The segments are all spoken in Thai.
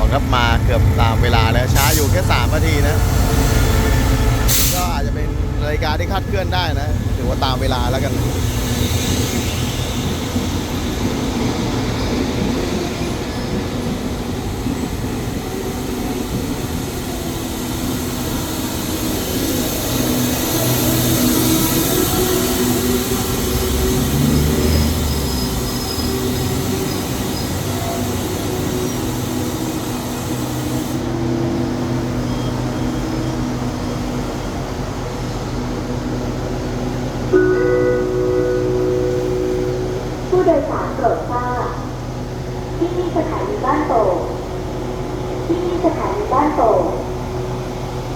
2ครับมาเกือบตามเวลาแล้วช้าอยู่แค่3นาทีนะ ก็อาจจะเป็นนาฬิกาที่คาดเคลื่อนได้นะถือว่าตามเวลาแล้วกัน โดยสารโปรดทราบที่นี่สถานีบ้านโป่งที่นี่สถานีบ้านโป่ง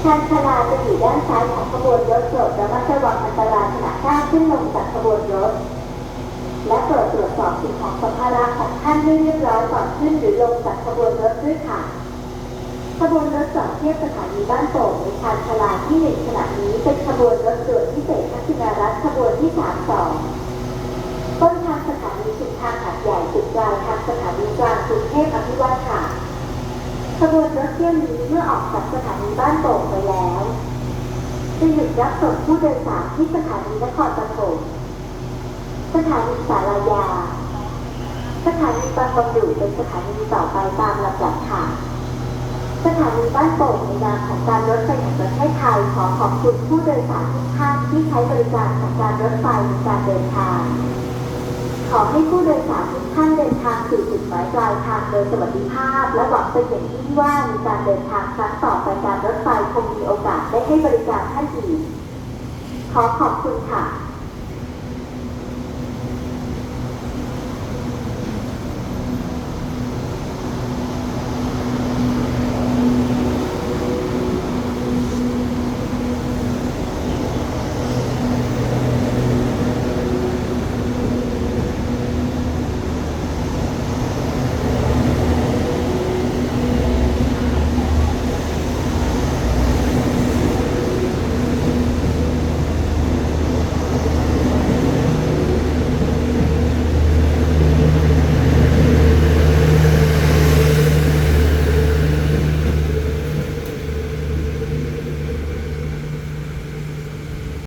ชานชาลาจะอยู่ด้านซ้ายของขบวนรถโปรดระมัดระวังอันตรายขณะก้าวขึ้นลงจากขบวนรถ และโปรดตรวจสอบสิ่งของสัมภาระของท่านให้เรียบร้อยก่อนขึ้นหรือลงจากขบวนรถด้วยค่ะขบวนรถจอดเทียบสถานีบ้านโป่งในชานชลาที่หนึ่งขณะนี้เป็นขบวนรถด่วนพิเศษทักษิณรัฐขบวนที่สามสอง ต้นทางสถานีสุดทางหัดใหญ่จุดกลางทางสถา นีกลางกรุงเทพอภิวัตค่ะขบวนรถเที่ยวนี้เมื่อออกจากสถานีบ้านโป่งไปแล้วจะหยุดรับส่งผู้โดยสารที่สถานีนครปฐมสถานีสารยา สถานีบางบำรุเป็นสถานีต่อไปตามลำดับค่ะ สถานีบ้านโป่งในนามของการรถไฟแห่งประเทศไทยขอขอบคุณผู้โดยสารทุกท่านที่ใช้บริการของการรถไฟในการเดินทาง ขอให้ผู้โดยสารทุกท่านเดินทางสู่จุดหมายปลายทางโดยสวัสดิภาพ และหวังเป็นอย่างยิ่งว่าในการเดินทางครั้งต่อไปการรถไฟคงมีโอกาสได้ให้บริการท่านอีก ขอขอบคุณค่ะ